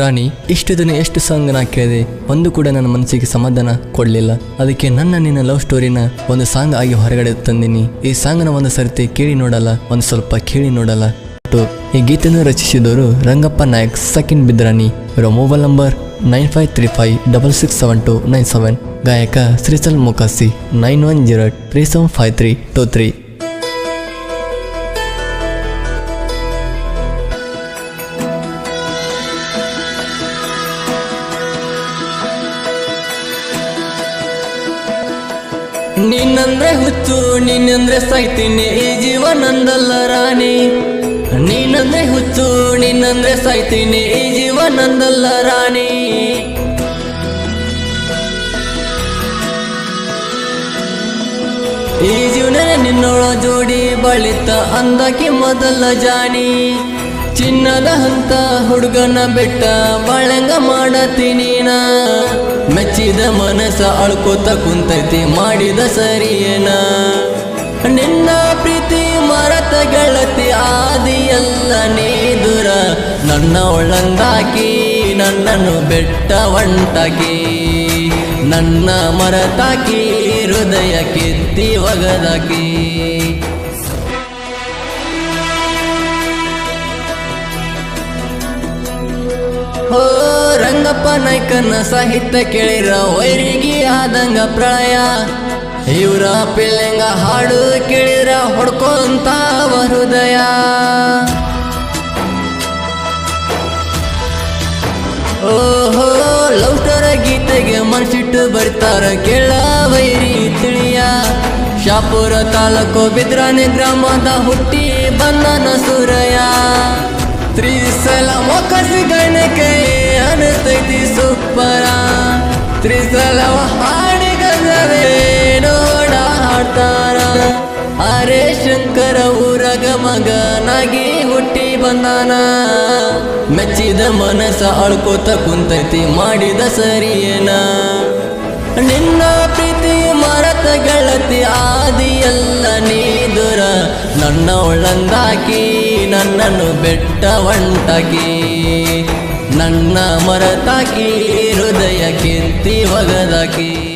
ರಾಣಿ, ಇಷ್ಟು ದಿನ ಎಷ್ಟು ಸಾಂಗ್ ನಾ ಕೇಳಿದೆ? ಒಂದು ಕೂಡ ನನ್ನ ಮನಸ್ಸಿಗೆ ಸಮಾಧಾನ ಕೊಡಲಿಲ್ಲ. ಅದಕ್ಕೆ ನನ್ನ ನಿನ್ನ ಲವ್ ಸ್ಟೋರಿನ ಒಂದು ಸಾಂಗ್ ಆಗಿ ಹೊರಗಡೆ ತಂದಿನಿ. ಈ ಸಾಂಗ್ನ ಒಂದು ಸರ್ತಿ ಕೇಳಿ ನೋಡಲ್ಲ, ಒಂದು ಸ್ವಲ್ಪ ಕೇಳಿ ನೋಡಲ್ಲ. ಈ ಗೀತೆಯನ್ನು ರಚಿಸಿದವರು ರಂಗಪ್ಪ ನಾಯಕ್, ಸಕಿನ್ ಬಿದ್ರಾನಿ ಇವರ mobile number nine five three five double six seven two nine seven ಗಾಯಕ ಶ್ರೀಸಲ್ ಮುಖಾಸಿ nine one zero three seven five three two three ನೀನಂದ್ರೆ ಹುಚ್ಚು, ನೀನಂದ್ರೆ ಸಾಯ್ತೀನಿ, ಈ ಜೀವ ನಂದಲ್ಲ ರಾಣಿ. ನೀನಂದ್ರೆ ಹುಚ್ಚು, ನೀನಂದ್ರೆ ಸಾಯ್ತೀನಿ, ಈ ಜೀವ ನಂದಲ್ಲ ರಾಣಿ. ಈ ಜೀವನ ನಿನ್ನೊಳ ಜೋಡಿ ಬಳಿತ ಅಂದಕ್ಕೆ ಮೊದಲ ಜಾನಿ ಚಿನ್ನದ ಹಂತ ಹುಡುಗನ ಬೆಟ್ಟ ಬಳಂಗ ಮಾಡತೀನಿ ನಾ ಮೆಚ್ಚಿದ ಮನಸ ಅಳ್ಕೋತ ಕುಂತೈತಿ, ಮಾಡಿದ ಸರಿಯೇನ ನಿನ್ನ ಪ್ರೀತಿ ಮರತ ಗೆಳತಿ ಆದಿಯಲ್ಲ ನೀದುರ, ನನ್ನ ಒಳ್ಳಂದಾಕಿ ನನ್ನನ್ನು ಬೆಟ್ಟ ಒಂಟಾಕಿ ನನ್ನ ಮರತಾಕಿ ಹೃದಯ ಕೆತ್ತಿ ಒಗದಾಕಿ. ಹೋ ರಂಗಪ್ಪ ನಾಯ್ಕನ ಸಾಹಿತ್ಯ ಕೇಳಿರ ವೈರಿಗೆ ಆದಂಗ ಪ್ರಳಯ. ಇವರ ಪಿಳ್ಳೆಂಗ ಹಾಡು ಕೇಳಿರ ಹೊಡ್ಕೊಂತ ಹೃದಯ. ಓಹೋ, ಲೌಟರ ಗೀತೆಗೆ ಮನಸಿಟ್ಟು ಬರ್ತಾರ ಕೇಳ ವೈರಿ ತಿಳಿಯ. ಶಾಪುರ ತಾಲೂಕು ಬಿದ್ರಾನೆ ಗ್ರಾಮದ ಹುಟ್ಟಿ ಬಂದನ ಸೂರಯ. ತ್ರಿಸಲ ಮೊಕಸಿ ಮಗನಾಗಿ ಹುಟ್ಟಿ ಬಂದಾನ. ಮೆಚ್ಚಿದ ಮನಸ ಅಳ್ಕೋತ ಕುಂತೈತಿ, ಮಾಡಿದ ಸರಿಯೇನ ನಿನ್ನ ಪ್ರೀತಿ ಮರತ ಗೆಳತಿ ಆದಿಯಲ್ಲ ನೀದುರ. ನನ್ನ ಒಳಂದಾಕಿ, ನನ್ನನ್ನು ಬೆಟ್ಟ ಒಂಟಾಕಿ. ನನ್ನ ಮರತಾಕಿ ಹೃದಯ ಕೆತ್ತಿ ಒಗದಾಕಿ.